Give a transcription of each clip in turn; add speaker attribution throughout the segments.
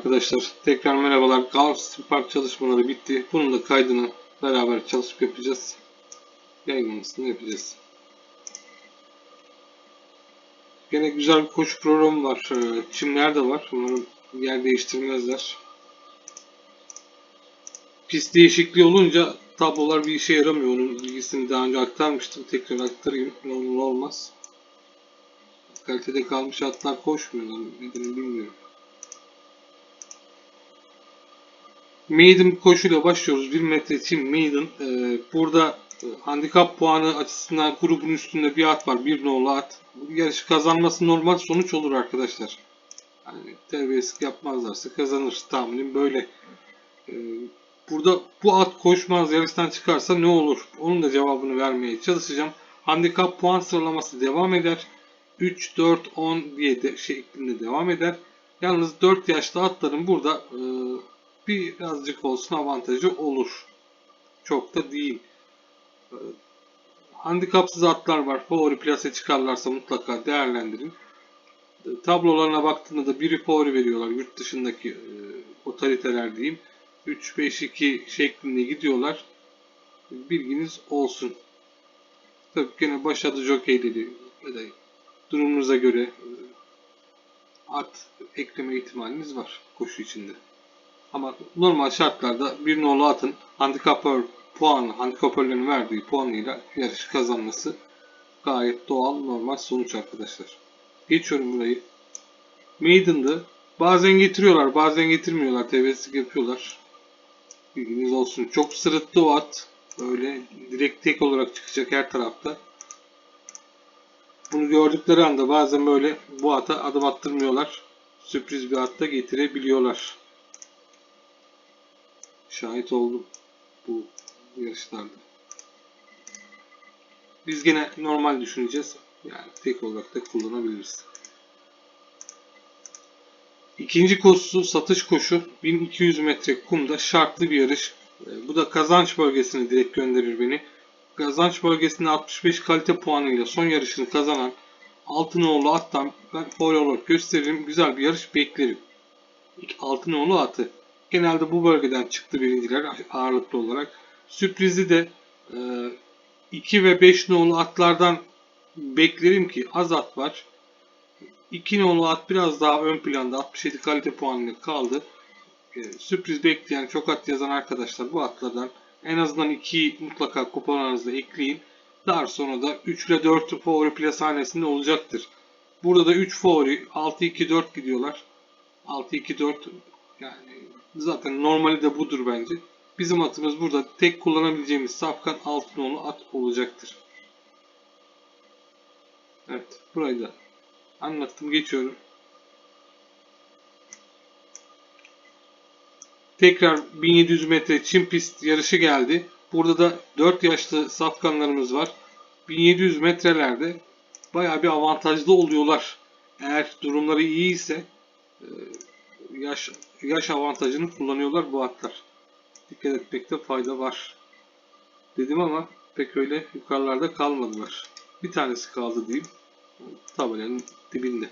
Speaker 1: arkadaşlar. Tekrar merhabalar. Gauss Park çalışmaları bitti. Bunun da kaydını beraber çalışıp yapacağız. Yayınlamasını yapacağız. Gene güzel bir koşu programı var. Ee, Çimler de var. Umarım yer değiştirmezler. Pist değişikliği olunca tablolar bir işe yaramıyor. Onun bilgisini daha önce aktarmıştım. Tekrar aktarayım. Ne olur olmaz. Kalitede kalmış atlar koşmuyorlar. Nedenini bilmiyorum. Maiden koşuyla başlıyoruz. 1 metre için Maiden. Ee, burada e, handikap puanı açısından grubun üstünde bir at var. Bir nolu at. Bu yarışı kazanması normal sonuç olur arkadaşlar. Yani terbiyesizlik yapmazlarsa kazanır. Tahminim böyle. Ee, burada bu at koşmaz yarıştan çıkarsa ne olur? Onun da cevabını vermeye çalışacağım. Handikap puan sıralaması devam eder. 3, 4, 10 diye de şeklinde devam eder. Yalnız 4 yaşlı atların burada e, birazcık olsun avantajı olur. Çok da değil. E, handikapsız atlar var. Favori plase çıkarlarsa mutlaka değerlendirin. E, tablolarına baktığında da biri favori veriyorlar. Yurt dışındaki e, otoriteler diyeyim. 3-5-2 şeklinde gidiyorlar. Bilginiz olsun. Tabii gene başladı jokeyleri ya da durumunuza göre e, at ekleme ihtimaliniz var koşu içinde. Ama normal şartlarda bir nolu atın handikapör puanı, handikapörlerin verdiği puanıyla yarışı kazanması gayet doğal, normal sonuç arkadaşlar. Geçiyorum burayı. Maiden'dı. Bazen getiriyorlar, bazen getirmiyorlar. Tebessük yapıyorlar. Bilginiz olsun. Çok sırıttı o at. Böyle direkt tek olarak çıkacak her tarafta. Bunu gördükleri anda bazen böyle bu ata adım attırmıyorlar. Sürpriz bir at da getirebiliyorlar. Şahit oldum bu yarışlarda. Biz gene normal düşüneceğiz. Yani tek olarak da kullanabiliriz. İkinci koşusu satış koşu 1200 metre kumda şartlı bir yarış. E, Bu da kazanç bölgesine direkt gönderir beni. Kazanç bölgesinde 65 kalite puanıyla son yarışını kazanan Altınoğlu attan ben foil olarak gösteririm. Güzel bir yarış beklerim. Altınoğlu atı. Genelde bu bölgeden çıktı birinciler ağırlıklı olarak. Sürprizi de 2 ve 5 nolu atlardan beklerim ki az at var. 2 nolu at biraz daha ön planda 67 kalite puanıyla kaldı. Ee, sürpriz bekleyen çok at yazan arkadaşlar bu atlardan en azından 2'yi mutlaka kuponlarınızda ekleyin. Daha sonra da 3 ile 4 favori plasanesinde olacaktır. Burada da 3 favori 6-2-4 gidiyorlar. 6-2-4 yani zaten normali de budur bence. Bizim atımız burada tek kullanabileceğimiz safkan altın nolu at olacaktır. Evet burayı da anlattım geçiyorum. Tekrar 1700 metre çim pist yarışı geldi. Burada da 4 yaşlı safkanlarımız var. 1700 metrelerde bayağı bir avantajlı oluyorlar. Eğer durumları iyi ise e, yaş, yaş avantajını kullanıyorlar bu atlar. Dikkat etmekte fayda var. Dedim ama pek öyle yukarılarda kalmadılar. Bir tanesi kaldı diyeyim. Tabelanın dibinde.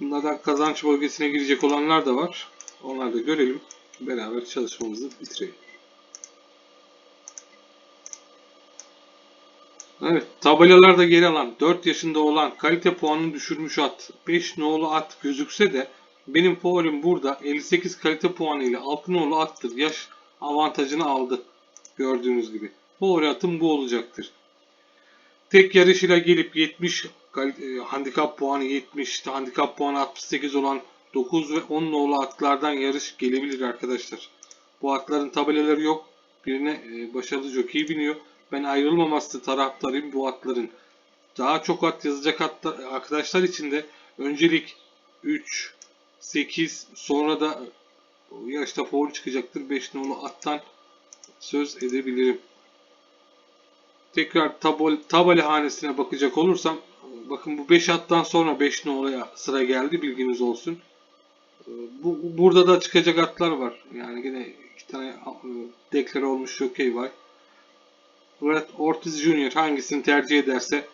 Speaker 1: Bunlardan kazanç bölgesine girecek olanlar da var. Onları da görelim. Beraber çalışmamızı bitirelim. Evet, tabelalarda geri alan 4 yaşında olan kalite puanını düşürmüş at 5 nolu at gözükse de benim favorim burada 58 kalite puanı ile 6 nolu attır. Yaş avantajını aldı. Gördüğünüz gibi. Favori atım bu olacaktır. Tek yarışıyla gelip 70 kal- e, handikap puanı 70, handikap puanı 68 olan 9 ve 10 nolu atlardan yarış gelebilir arkadaşlar. Bu atların tabelaları yok. Birine e, başarılı jockey biniyor. Ben ayrılmaması taraftarıyım bu atların. Daha çok at yazacak atlar, arkadaşlar için de öncelik 3, 8 sonra da o yarışta favori çıkacaktır. 5 nolu attan söz edebilirim. Tekrar tabel, tabela hanesine bakacak olursam bakın bu 5 attan sonra 5 nolaya sıra geldi bilginiz olsun. Bu, burada da çıkacak atlar var. Yani yine iki tane e, deklare olmuş jockey var. Ortiz Junior hangisini tercih ederse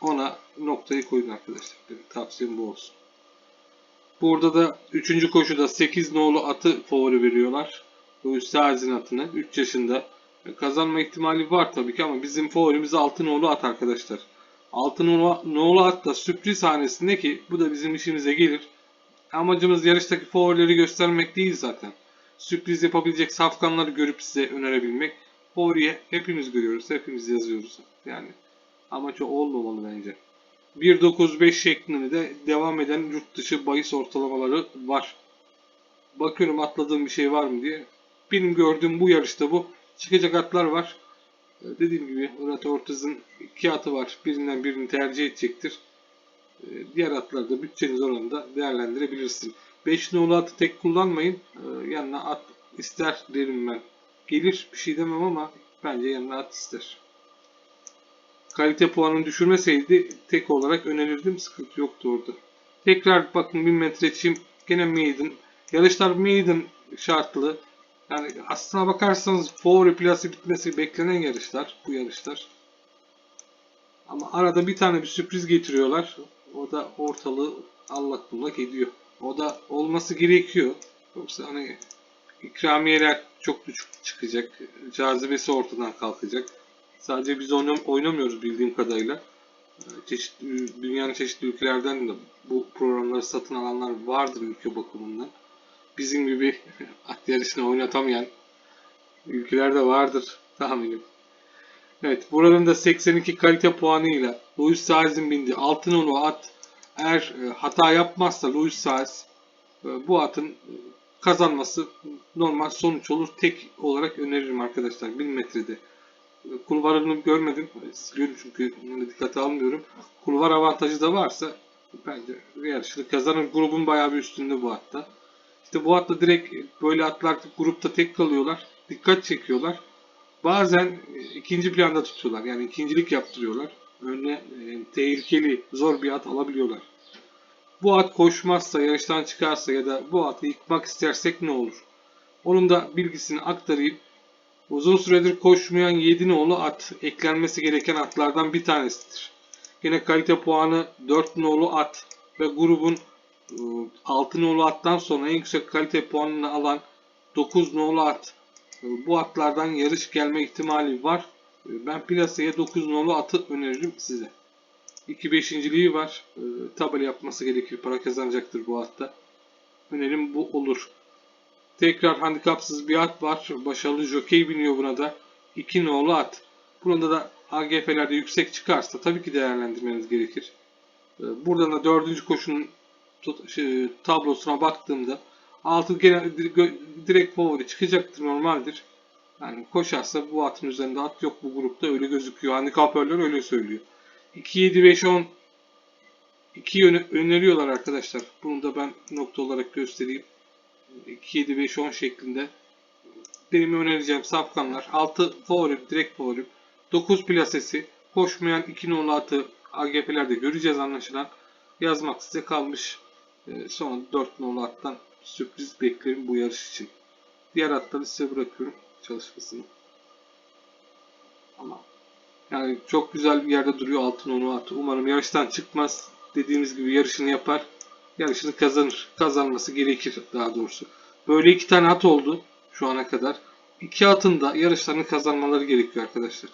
Speaker 1: ona noktayı koyun arkadaşlar. Tavsiyem bu olsun. Burada da 3. koşuda 8 nolu atı favori veriyorlar. Louis Saez'in atını 3 yaşında. E, Kazanma ihtimali var tabii ki ama bizim favorimiz 6 nolu at arkadaşlar. 6 nolu, nolu at da sürpriz hanesinde ki bu da bizim işimize gelir. Amacımız yarıştaki favorileri göstermek değil zaten. Sürpriz yapabilecek safkanları görüp size önerebilmek. Favoriye hepimiz görüyoruz, hepimiz yazıyoruz. Yani amaç o olmamalı bence. 1.95 şeklinde de devam eden yurt dışı bahis ortalamaları var. Bakıyorum atladığım bir şey var mı diye. Benim gördüğüm bu yarışta bu. Çıkacak atlar var. Ee, Dediğim gibi Murat Ortiz'in iki atı var. Birinden birini tercih edecektir. Ee, Diğer atları da bütçeniz oranında değerlendirebilirsin. 5 nolu atı tek kullanmayın. Ee, Yanına at ister derim ben. Gelir bir şey demem ama bence yanına at ister kalite puanını düşürmeseydi tek olarak önerirdim. Sıkıntı yoktu orada. Tekrar bakın 1000 metre çim gene maiden. Yarışlar maiden şartlı. Yani aslına bakarsanız favori plası bitmesi beklenen yarışlar bu yarışlar. Ama arada bir tane bir sürpriz getiriyorlar. O da ortalığı allak bullak ediyor. O da olması gerekiyor. Yoksa hani ikramiyeler çok düşük çıkacak. Cazibesi ortadan kalkacak. Sadece biz oynam oynamıyoruz bildiğim kadarıyla. Ee, Çeşitli, dünyanın çeşitli ülkelerden de bu programları satın alanlar vardır ülke bakımından. Bizim gibi at yarışını oynatamayan ülkeler de vardır tahminim. Evet buranın da 82 kalite puanıyla Louis Saez'in bindiği altın onu at eğer e, hata yapmazsa Louis Saez e, bu atın e, kazanması normal sonuç olur. Tek olarak öneririm arkadaşlar 1000 metrede kulvarını görmedim. Siliyorum çünkü bunu dikkate almıyorum. Kulvar avantajı da varsa bence yarışını kazanır. Grubun bayağı bir üstünde bu hatta. İşte bu hatta direkt böyle atlar grupta tek kalıyorlar. Dikkat çekiyorlar. Bazen e, ikinci planda tutuyorlar. Yani ikincilik yaptırıyorlar. Önüne e, tehlikeli, zor bir at alabiliyorlar. Bu at koşmazsa, yarıştan çıkarsa ya da bu atı yıkmak istersek ne olur? Onun da bilgisini aktarayım. Uzun süredir koşmayan 7 nolu at eklenmesi gereken atlardan bir tanesidir. Yine kalite puanı 4 nolu at ve grubun 6 nolu attan sonra en yüksek kalite puanını alan 9 nolu at. E, Bu atlardan yarış gelme ihtimali var. E, Ben plasaya 9 nolu atı öneririm size. 2 beşinciliği var. E, Tabela yapması gerekir. Para kazanacaktır bu atta. Önerim bu olur. Tekrar handikapsız bir at var. Başarılı jokey biniyor buna da. 2 nolu at. Bunda da AGF'lerde yüksek çıkarsa tabii ki değerlendirmeniz gerekir. Ee, Buradan da dördüncü koşunun tut- şey, tablosuna baktığımda 6 genel direkt favori çıkacaktır normaldir. Yani koşarsa bu atın üzerinde at yok bu grupta öyle gözüküyor. Handikapörler öyle söylüyor. 2 7 5 10 2 öneriyorlar arkadaşlar. Bunu da ben nokta olarak göstereyim. 2, 7, 5, 10 şeklinde. Benim önereceğim safkanlar. 6 favorim, direkt favorim 9 plasesi koşmayan 2 nolu atı AGP'lerde göreceğiz anlaşılan. Yazmak size kalmış. Ee, sonra 4 nolu attan sürpriz beklerim bu yarış için. Diğer atları size bırakıyorum çalışmasını. Ama yani çok güzel bir yerde duruyor altın nolu atı umarım yarıştan çıkmaz dediğimiz gibi yarışını yapar yarışını kazanır. Kazanması gerekir daha doğrusu. Böyle iki tane at oldu şu ana kadar. İki atın da yarışlarını kazanmaları gerekiyor arkadaşlar.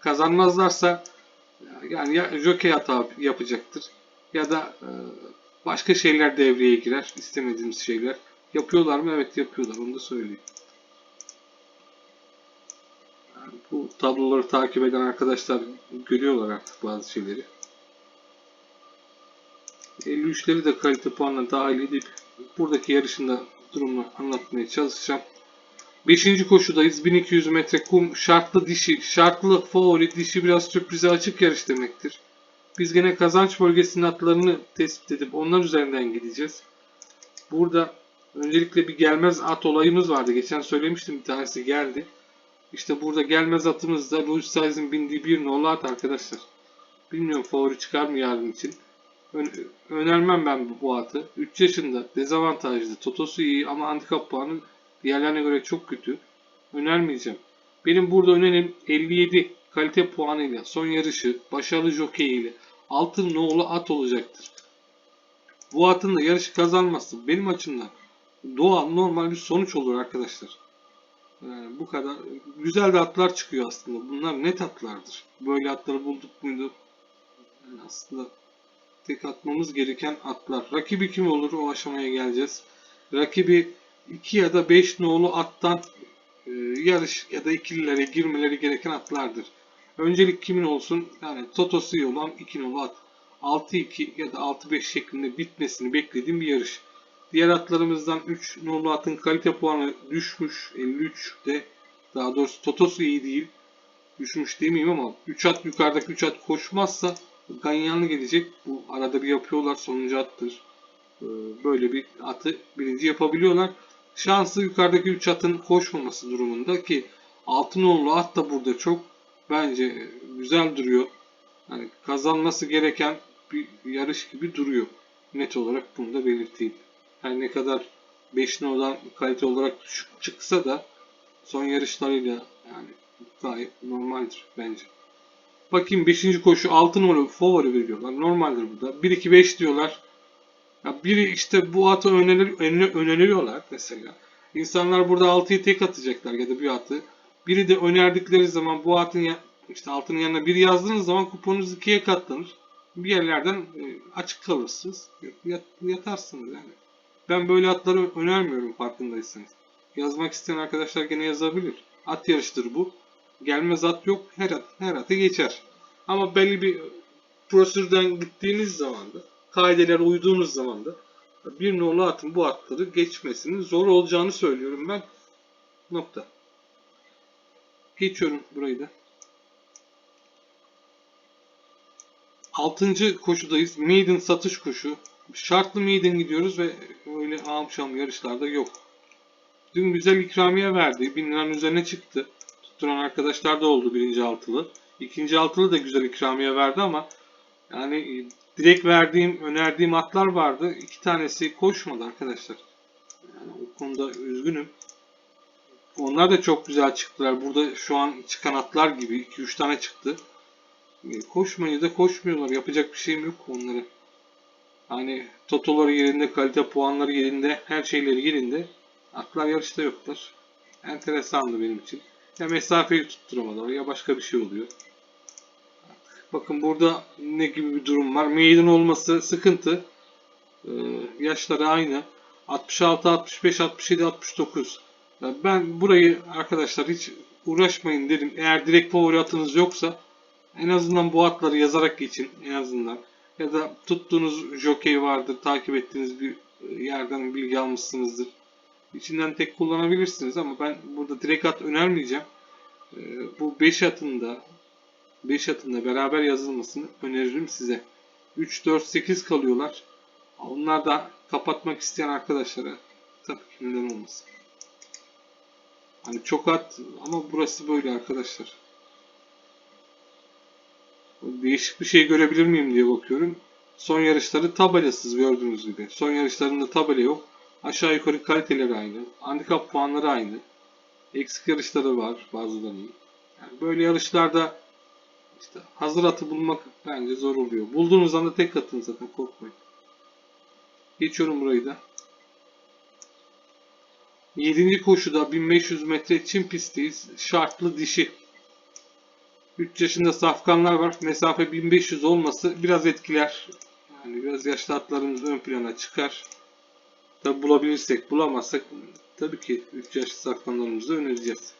Speaker 1: Kazanmazlarsa yani ya jockey hata yapacaktır ya da e, başka şeyler devreye girer. istemediğimiz şeyler. Yapıyorlar mı? Evet yapıyorlar. Onu da söyleyeyim. Bu tabloları takip eden arkadaşlar görüyorlar artık bazı şeyleri. 53'leri de kalite puanına dahil edip buradaki yarışında durumunu anlatmaya çalışacağım. 5. koşudayız. 1200 metre kum şartlı dişi. Şartlı favori dişi biraz sürprize açık yarış demektir. Biz gene kazanç bölgesinin atlarını tespit edip onlar üzerinden gideceğiz. Burada öncelikle bir gelmez at olayımız vardı. Geçen söylemiştim bir tanesi geldi. İşte burada gelmez atımız da Louis Saez'in bindiği bir nolu at arkadaşlar. Bilmiyorum favori çıkar mı yarın için. Ön- önermem ben bu, atı. 3 yaşında dezavantajlı. Totosu iyi ama handikap puanı diğerlerine göre çok kötü. Önermeyeceğim. Benim burada önerim 57 kalite puanıyla son yarışı başarılı jockey ile altın nolu at olacaktır. bu atın da yarışı kazanması benim açımdan doğal normal bir sonuç olur arkadaşlar. Bu kadar güzel de atlar çıkıyor aslında. Bunlar net atlardır. Böyle atları bulduk muydu? Yani aslında tek atmamız gereken atlar. Rakibi kim olur? O aşamaya geleceğiz. Rakibi 2 ya da 5 nolu attan e, yarış ya da ikililere girmeleri gereken atlardır. Öncelik kimin olsun? Yani Totosu olan 2 nolu at. 6-2 ya da 6-5 şeklinde bitmesini beklediğim bir yarış. Diğer atlarımızdan 3 nolu atın kalite puanı düşmüş. 53'te daha doğrusu Totosu iyi değil. Düşmüş demeyeyim ama 3 at yukarıdaki 3 at koşmazsa Ganyanlı gelecek. Bu arada bir yapıyorlar. Sonuncu attır. Ee, Böyle bir atı birinci yapabiliyorlar. Şansı yukarıdaki 3 atın koşmaması durumunda ki Altınoğlu at da burada çok bence güzel duruyor. Yani kazanması gereken bir yarış gibi duruyor. Net olarak bunu da belirteyim. Her ne kadar 5 noldan kalite olarak düşük çıksa da son yarışlarıyla yani gayet normaldir bence. Bakayım 5. koşu 6 numara favori veriyorlar. Normaldir bu da. 1-2-5 diyorlar. Ya biri işte bu atı önerir, öne- öneriyorlar mesela. İnsanlar burada 6'yı tek atacaklar ya da bir atı. Biri de önerdikleri zaman bu atın ya, işte altının yanına biri yazdığınız zaman kuponunuz ikiye katlanır. Bir yerlerden e, açık kalırsınız. Yat, yatarsınız yani. Ben böyle atları önermiyorum farkındaysanız. Yazmak isteyen arkadaşlar gene yazabilir. At yarıştır bu. Gelmez at yok. Her at, her atı geçer. Ama belli bir prosedürden gittiğiniz zaman da kaidelere uyduğunuz zaman da bir nolu atın bu atları geçmesinin zor olacağını söylüyorum ben. Nokta. Geçiyorum burayı da. Altıncı koşudayız. Maiden satış koşu. Şartlı maiden gidiyoruz ve öyle amşam yarışlarda yok. Dün güzel ikramiye verdi. 1000 liranın üzerine çıktı. Tutturan arkadaşlar da oldu birinci altılı. İkinci altılı da güzel ikramiye verdi ama yani e, direkt verdiğim, önerdiğim atlar vardı. İki tanesi koşmadı arkadaşlar. Yani o konuda üzgünüm. Onlar da çok güzel çıktılar. Burada şu an çıkan atlar gibi 2-3 tane çıktı. Koşmayı da koşmuyorlar. Yapacak bir şeyim yok onlara. Hani totoları yerinde, kalite puanları yerinde, her şeyleri yerinde. Atlar yarışta yoklar. Enteresandı benim için. Ya mesafeyi tutturamadılar ya başka bir şey oluyor. Bakın burada ne gibi bir durum var. Maiden olması sıkıntı. Ee, yaşları aynı. 66, 65, 67, 69. Ya Ben burayı arkadaşlar hiç uğraşmayın dedim. Eğer direkt favori atınız yoksa en azından bu atları yazarak geçin en azından. Ya da tuttuğunuz jockey vardır, takip ettiğiniz bir e, yerden bilgi almışsınızdır. İçinden tek kullanabilirsiniz ama ben burada direkt at önermeyeceğim. Ee, Bu 5 atında 5 atında beraber yazılmasını öneririm size. 3, 4, 8 kalıyorlar. Onlar da kapatmak isteyen arkadaşlara tabii ki neden olmasın. Hani çok at ama burası böyle arkadaşlar. Değişik bir şey görebilir miyim diye bakıyorum. Son yarışları tabelasız gördüğünüz gibi. Son yarışlarında tabela yok. Aşağı yukarı kaliteleri aynı. Handikap puanları aynı. Eksik yarışları var bazılarının. Yani böyle yarışlarda işte hazır atı bulmak bence zor oluyor. Bulduğunuz anda tek atın zaten korkmayın. Geçiyorum burayı da. 7. koşuda 1500 metre çim pistteyiz. Şartlı dişi. 3 yaşında safkanlar var. Mesafe 1500 olması biraz etkiler. Yani biraz yaşlı atlarımız ön plana çıkar. Tabi bulabilirsek, bulamazsak tabii ki 3 yaşlı safkanlarımızı önereceğiz.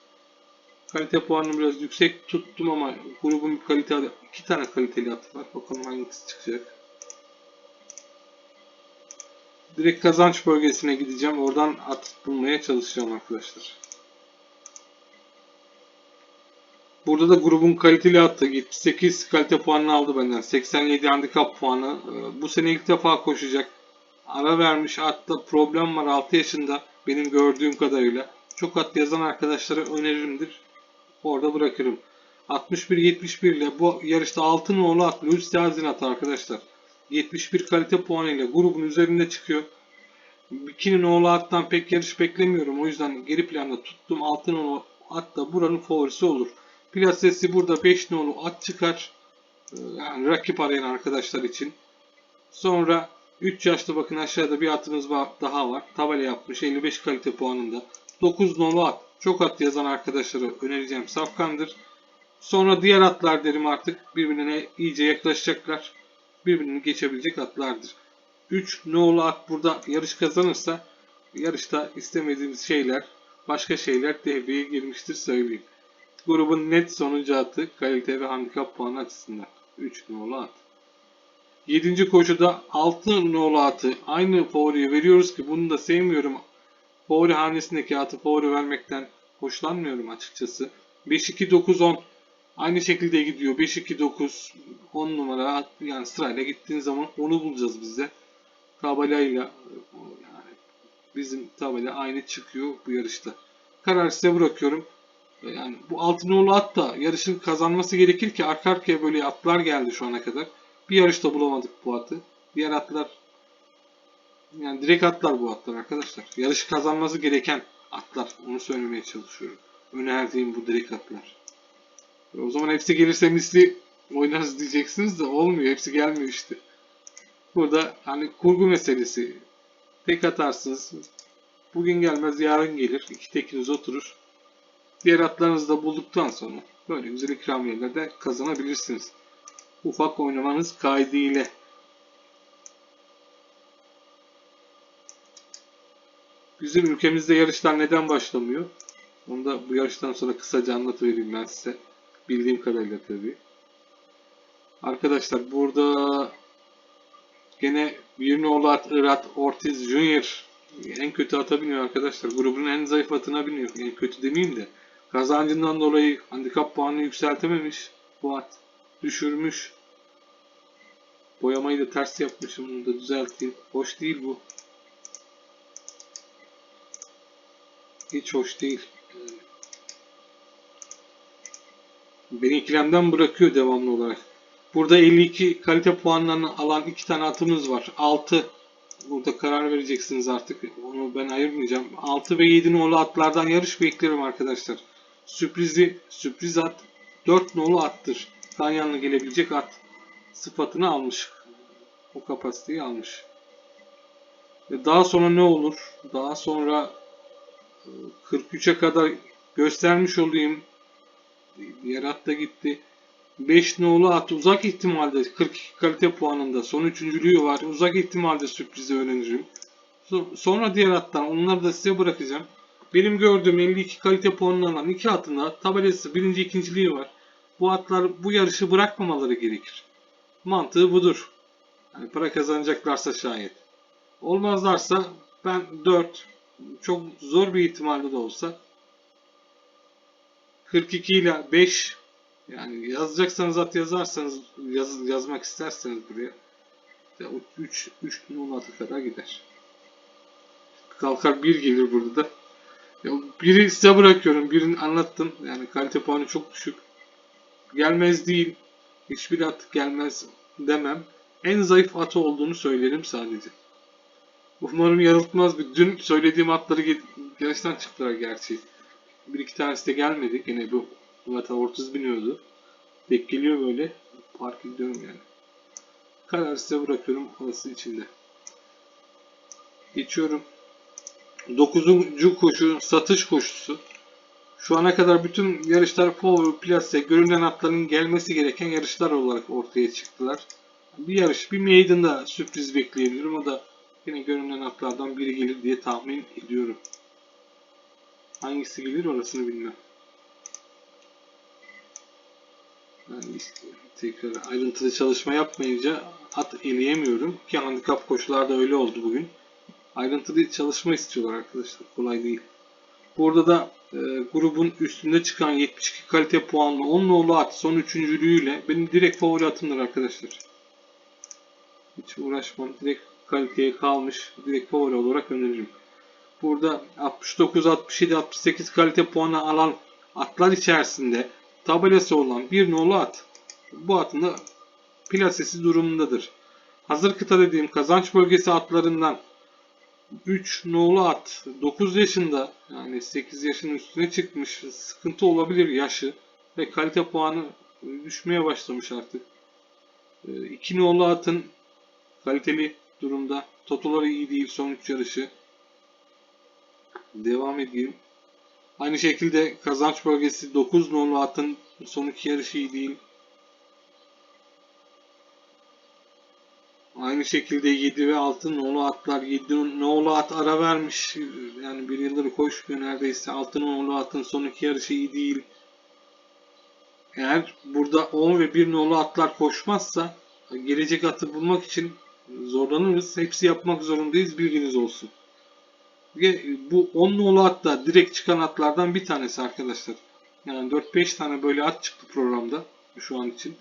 Speaker 1: Kalite puanını biraz yüksek tuttum ama grubun bir kalite iki tane kaliteli atı var. Bakalım hangisi çıkacak. Direkt kazanç bölgesine gideceğim. Oradan at bulmaya çalışacağım arkadaşlar. Burada da grubun kaliteli attı. 78 kalite puanını aldı benden. 87 handikap puanı. Ee, Bu sene ilk defa koşacak. Ara vermiş atta problem var 6 yaşında. Benim gördüğüm kadarıyla. Çok at yazan arkadaşlara öneririmdir. Orada bırakırım. 61-71 ile bu yarışta altın oğlu at. Luis Yazin atı arkadaşlar. 71 kalite puanıyla grubun üzerinde çıkıyor. Bikinin oğlu attan pek yarış beklemiyorum. O yüzden geri planda tuttum. Altın oğlu at da buranın favorisi olur. Plasesi burada 5 nolu at çıkar. Ee, Yani rakip arayan arkadaşlar için. Sonra 3 yaşlı bakın aşağıda bir atımız daha var. Tabela yapmış 55 kalite puanında. 9 nolu at. Çok at yazan arkadaşlara önereceğim safkandır. Sonra diğer atlar derim artık birbirine iyice yaklaşacaklar. Birbirini geçebilecek atlardır. 3 nolu at burada yarış kazanırsa yarışta istemediğimiz şeyler, başka şeyler devreye girmiştir söyleyeyim. Grubun net sonuncu atı kalite ve handikap puanı açısından. 3 nolu at. 7. koşuda 6 nolu atı aynı favoriye veriyoruz ki bunu da sevmiyorum. Favori hanesindeki atı favori vermekten hoşlanmıyorum açıkçası. 5-2-9-10 aynı şekilde gidiyor. 5-2-9 10 numara at- yani sırayla gittiğin zaman onu bulacağız biz de. Tabelayla yani bizim tabela aynı çıkıyor bu yarışta. Karar size bırakıyorum. Yani bu altın nolu at da yarışın kazanması gerekir ki arka arkaya böyle atlar geldi şu ana kadar. Bir yarışta bulamadık bu atı. Diğer atlar yani direkt atlar bu atlar arkadaşlar. Yarışı kazanması gereken atlar. Onu söylemeye çalışıyorum. Önerdiğim bu direkt atlar. E O zaman hepsi gelirse misli oynarız diyeceksiniz de olmuyor. Hepsi gelmiyor işte. Burada hani kurgu meselesi. Tek atarsınız. Bugün gelmez yarın gelir. İki tekiniz oturur. Diğer atlarınızı da bulduktan sonra böyle güzel ikramiyeler de kazanabilirsiniz. Ufak oynamanız kaydıyla. Bizim ülkemizde yarışlar neden başlamıyor? Onu da bu yarıştan sonra kısaca anlatıvereyim ben size. Bildiğim kadarıyla tabii. Arkadaşlar burada gene bir nolu at Irat Ortiz Junior en kötü ata biniyor arkadaşlar. Grubun en zayıf atına biniyor. En kötü demeyeyim de. Kazancından dolayı handikap puanını yükseltememiş. Bu at düşürmüş. Boyamayı da ters yapmışım. Bunu da düzelteyim. Hoş değil bu. Hiç hoş değil. Beni ikilemden bırakıyor devamlı olarak. Burada 52 kalite puanlarını alan iki tane atımız var. 6 burada karar vereceksiniz artık. Onu ben ayırmayacağım. 6 ve 7 nolu atlardan yarış beklerim arkadaşlar. Sürprizi sürpriz at 4 nolu attır. Ganyanlı gelebilecek at sıfatını almış. O kapasiteyi almış. Ve daha sonra ne olur? Daha sonra e, 43'e kadar göstermiş olayım. Diğer at da gitti. 5 nolu at uzak ihtimalde 42 kalite puanında son üçüncülüğü var. Uzak ihtimalde sürprizi öğrenirim. So- Sonra diğer attan onları da size bırakacağım. Benim gördüğüm 52 kalite puanını alan iki atında tabelası birinci ikinciliği var. Bu atlar bu yarışı bırakmamaları gerekir. Mantığı budur. Yani para kazanacaklarsa şayet. Olmazlarsa ben 4 çok zor bir ihtimalle de olsa 42 ile 5 yani yazacaksanız at yazarsanız yaz, yazmak isterseniz buraya 3 3 16 kadar gider. Kalkar 1 gelir burada da. Biri size bırakıyorum. Birini anlattım. Yani kalite puanı çok düşük. Gelmez değil. Hiçbir at gelmez demem. En zayıf atı olduğunu söylerim sadece. Umarım yanıltmaz bir. Dün söylediğim atları yarıştan çıktılar gerçi. Bir iki tanesi de gelmedi. Yine bu zaten 30 biniyordu. Tek geliyor böyle. Park gidiyorum yani. Karar size bırakıyorum orası içinde. Geçiyorum. 9. koşu satış koşusu. Şu ana kadar bütün yarışlar Power Place görünen atların gelmesi gereken yarışlar olarak ortaya çıktılar. Bir yarış, bir maiden'da sürpriz bekleyebilirim. O da yine görünen atlardan biri gelir diye tahmin ediyorum. Hangisi gelir orasını bilmem. Yani tekrar ayrıntılı çalışma yapmayınca at eleyemiyorum ki handikap koşularda öyle oldu bugün. Ayrıntılı çalışma istiyorlar arkadaşlar. Kolay değil. Burada da e, grubun üstünde çıkan 72 kalite puanlı 10 nolu at son üçüncülüğüyle benim direkt favori atımdır arkadaşlar. Hiç uğraşmam. Direkt kaliteye kalmış. Direkt favori olarak öneririm. Burada 69, 67, 68 kalite puanı alan atlar içerisinde tabelası olan bir nolu at. Bu atın da plasesi durumundadır. Hazır kıta dediğim kazanç bölgesi atlarından 3 nolu at 9 yaşında yani 8 yaşın üstüne çıkmış sıkıntı olabilir yaşı ve kalite puanı düşmeye başlamış artık. 2 nolu atın kaliteli durumda. Totoları iyi değil son 3 yarışı. Devam edeyim. Aynı şekilde kazanç bölgesi 9 nolu atın son 2 yarışı iyi değil. Aynı şekilde 7 ve 6 nolu atlar 7 nolu at ara vermiş. Yani bir yıldır koşmuyor neredeyse. 6 nolu atın son iki yarışı iyi değil. Eğer burada 10 ve 1 nolu atlar koşmazsa gelecek atı bulmak için zorlanırız. Hepsi yapmak zorundayız. Bilginiz olsun. Ve bu 10 nolu at da direkt çıkan atlardan bir tanesi arkadaşlar. Yani 4-5 tane böyle at çıktı programda şu an için.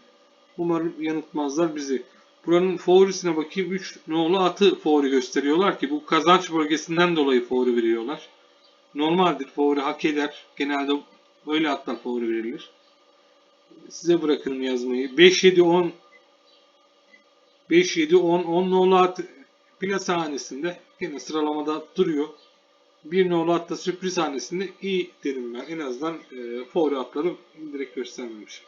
Speaker 1: Umarım yanıltmazlar bizi. Buranın favorisine bakayım. 3 nolu atı favori gösteriyorlar ki bu kazanç bölgesinden dolayı favori veriyorlar. Normaldir favori hak eder. Genelde böyle atlar favori verilir. Size bırakırım yazmayı. 5 7 10 5 7 10 10 nolu at plasa hanesinde yine sıralamada duruyor. Bir nolu at da sürpriz hanesinde iyi derim ben. En azından e, favori atları direkt göstermemiş.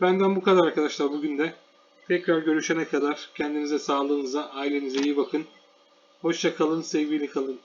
Speaker 1: Benden bu kadar arkadaşlar bugün de. Tekrar görüşene kadar kendinize, sağlığınıza, ailenize iyi bakın. Hoşça kalın, sevgili kalın.